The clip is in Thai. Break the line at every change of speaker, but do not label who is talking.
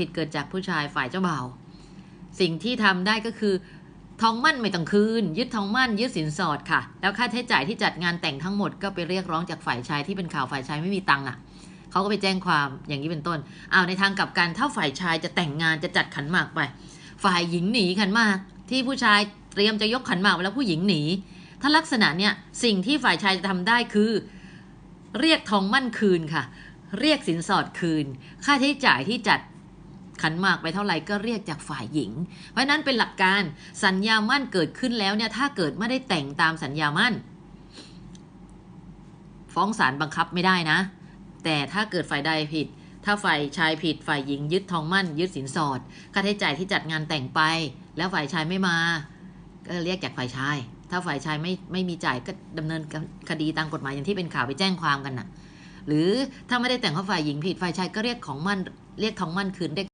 ผิดเกิดจากผู้ชายฝ่ายเจ้าบ่าวสิ่งที่ทำได้ก็คือ ทองมั่นไม่ต้องคืน ยึดทองมั่นยึดสินสอดค่ะ แล้วค่าใช้จ่ายที่จัดงานแต่งทั้งหมดก็ไปเรียกร้องจากฝ่ายชายที่เป็นข่าวฝ่ายชายไม่มีตังค์อะเขาก็ไปแจ้งความอย่างนี้เป็นต้นเอาในทางกลับกันถ้าฝ่ายชายจะแต่งงานจะจัดขันหมากไป ฝ่ายหญิงหนีขันหมาก ที่ผู้ชายเตรียมจะยกขันหมากไปแล้วผู้หญิงหนี ถ้าลักษณะเนี่ยสิ่งที่ฝ่ายชายจะทำได้คือ เรียกทองมั่นคืนค่ะ เรียกสินสอดคืน ค่าใช้จ่ายที่จัด ขันหมากไปเท่าไหร่ก็เรียกจากฝ่ายหญิง เพราะนั้นเป็นหลักการสัญญามั่นเกิดขึ้นแล้วเนี่ยถ้าเกิดไม่ได้แต่งตามสัญญามั่น ฟ้องศาลบังคับไม่ได้นะ แต่ถ้าเกิดฝ่ายใดผิด ถ้าฝ่ายชายผิดฝ่ายหญิงยึดทองมั่น ยึดสินสอดค่าใช้จ่ายที่จัดงานแต่งไป แล้วฝ่ายชายไม่มา ก็เรียกจากฝ่ายชาย ถ้าฝ่ายชายไม่ไม่มีจ่ายก็ดำเนินคดีตามกฎหมายอย่างที่เป็นข่าวไปแจ้งความกันน่ะหรือถ้าไม่ได้แต่งเพราะฝ่ายหญิงผิดฝ่ายชายก็เรียกของมั่นเรียกทองมั่นคืนเรียก